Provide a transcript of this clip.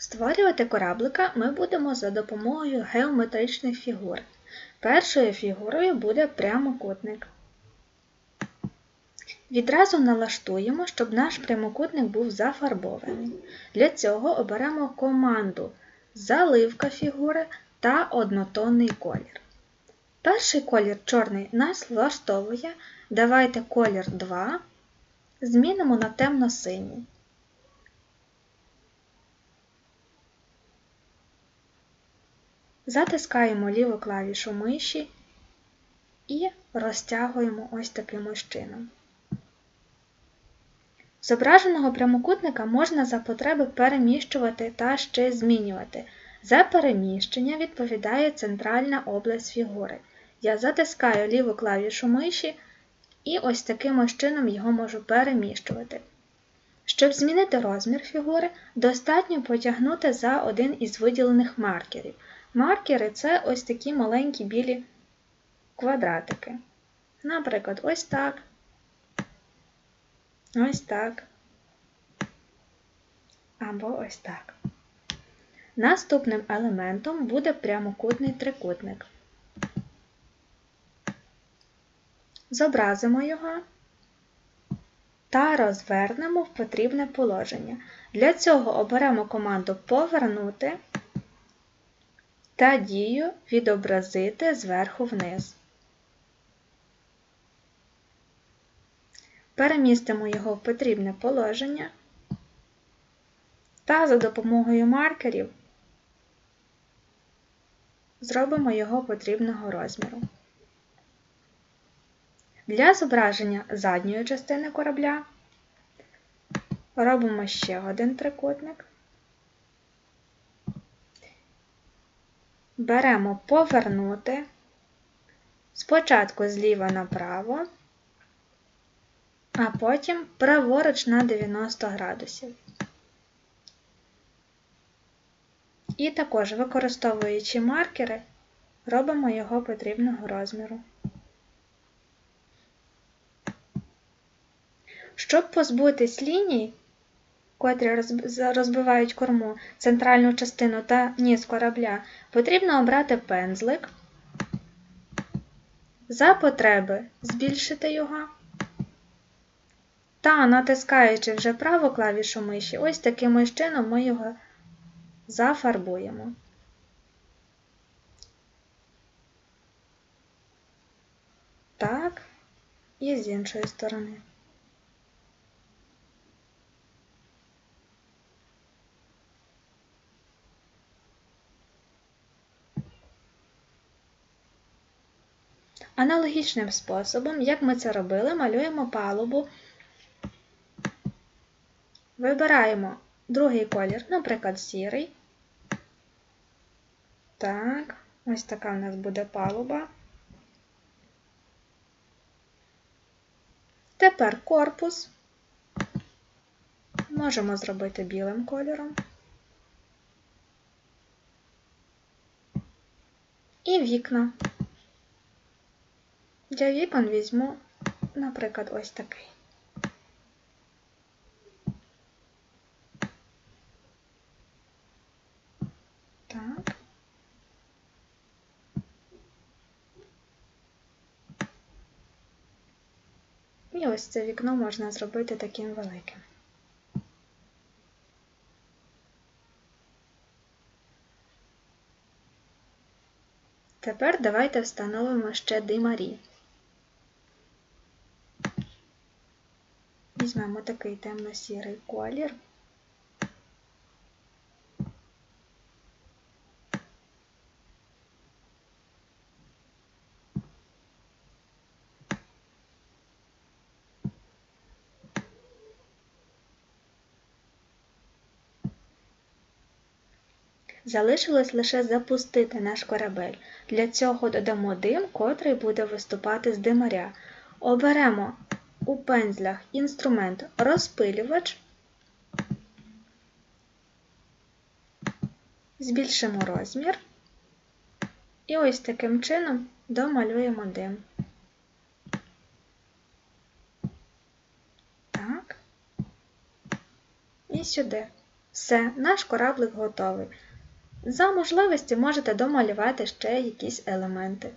Створювати кораблика ми будемо за допомогою геометричних фігур. Першою фігурою буде прямокутник. Відразу налаштуємо, щоб наш прямокутник був зафарбований. Для цього оберемо команду Заливка фігури та однотонний колір. Перший колір чорний нас влаштовує. Давайте колір 2 змінимо на темно-синій. Затискаємо ліву клавішу миші і розтягуємо ось таким чином. Зображеного прямокутника можна за потреби переміщувати та ще змінювати. За переміщення відповідає центральна область фігури. Я затискаю ліву клавішу миші і ось таким чином його можу переміщувати. Щоб змінити розмір фігури, достатньо потягнути за один із виділених маркерів. Маркери це ось такі маленькі білі квадратики. Наприклад, ось так, ось так, або ось так. Наступним елементом буде прямокутний трикутник. Зобразимо його та розвернемо в потрібне положення. Для цього оберемо команду Повернути та дію Відобразити зверху вниз. Перемістимо його в потрібне положення та за допомогою маркерів зробимо його потрібного розміру. Для зображення задньої частини корабля робимо ще один трикутник. Беремо повернути спочатку зліва направо, а потім праворуч на 90 градусів. І також, використовуючи маркери, робимо його потрібного розміру. Щоб позбутись ліній, котрі розбивають корму, центральну частину та ніс корабля, потрібно обрати пензлик, за потреби збільшити його та натискаючи вже праву клавішу миші, ось таким чином ми його зафарбуємо. Так, і з іншої сторони. Аналогічним способом, як ми це робили, малюємо палубу, вибираємо другий колір, наприклад, сірий. Так, ось така в нас буде палуба. Тепер корпус можемо зробити білим кольором. І вікна. Для вікон візьму, наприклад, ось такий. Так. І ось це вікно можна зробити таким великим. Тепер давайте встановимо ще димарі. Візьмемо такий темно-сірий колір. Залишилось лише запустити наш корабель. Для цього додамо дим, котрий буде виступати з димаря. Оберемо у пензлях інструмент розпилювач, збільшимо розмір і ось таким чином домалюємо дим. Так, і сюди. Все, наш кораблик готовий. За можливості можете домалювати ще якісь елементи.